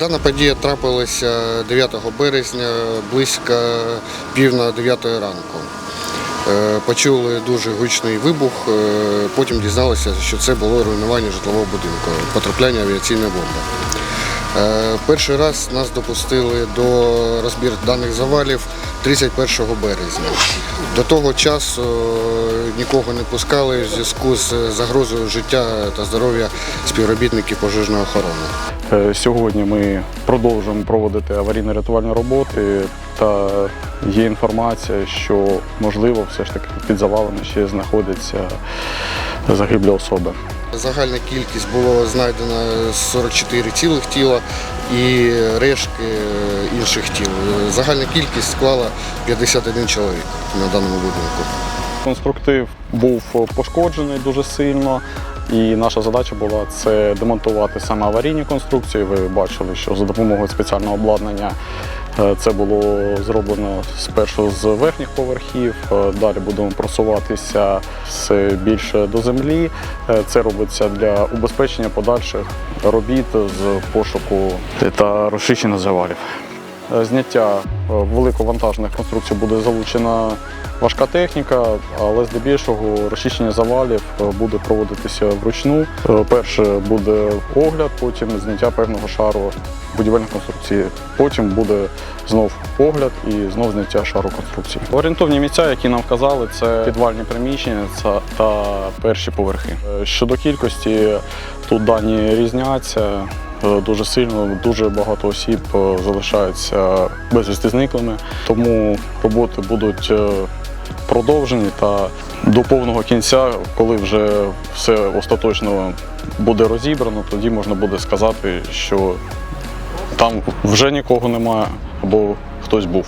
Дана подія трапилася 9 березня близько пів на 9 ранку. Е, Почули дуже гучний вибух, е, потім дізналися, що це було руйнування житлового будинку, потрапляння авіаційної бомби. Е, Перший раз нас допустили до розбір даних завалів 31 березня. До того часу нікого не пускали в зв'язку з загрозою життя та здоров'я співробітників пожежної охорони. Е, Сьогодні ми продовжуємо проводити аварійно-рятувальні роботи та є інформація, що можливо все ж таки під завалами ще знаходяться загиблі особи. Загальна кількість було знайдено 44 цілих тіла і рештки інших тіл. Загальна кількість склала 51 чоловік на даному будинку. Конструктив був пошкоджений дуже сильно, і наша задача була це демонтувати саме аварійні конструкції. Ви бачили, що за допомогою спеціального обладнання е, це було зроблено спершу з верхніх поверхів. е, Далі будемо просуватися все більше до землі. Е, Це робиться для убезпечення подальших робіт з пошуку та розчищення завалів. Зняття великовантажних конструкцій буде залучена важка техніка, але здебільшого розчищення завалів е, буде проводитися вручну. Е, Перше буде огляд, потім зняття певного шару будівельних конструкцій. Потім буде знов огляд і знов зняття шару конструкцій. Орієнтовні місця, які нам вказали, це підвальні приміщення та перші поверхи. Е, Щодо кількості, тут дані різняться. Дуже сильно, дуже багато осіб залишаються безвісти зниклими, тому роботи будуть продовжені та до повного кінця, коли вже все остаточно буде розібрано, тоді можна буде сказати, що там вже нікого немає або хтось був.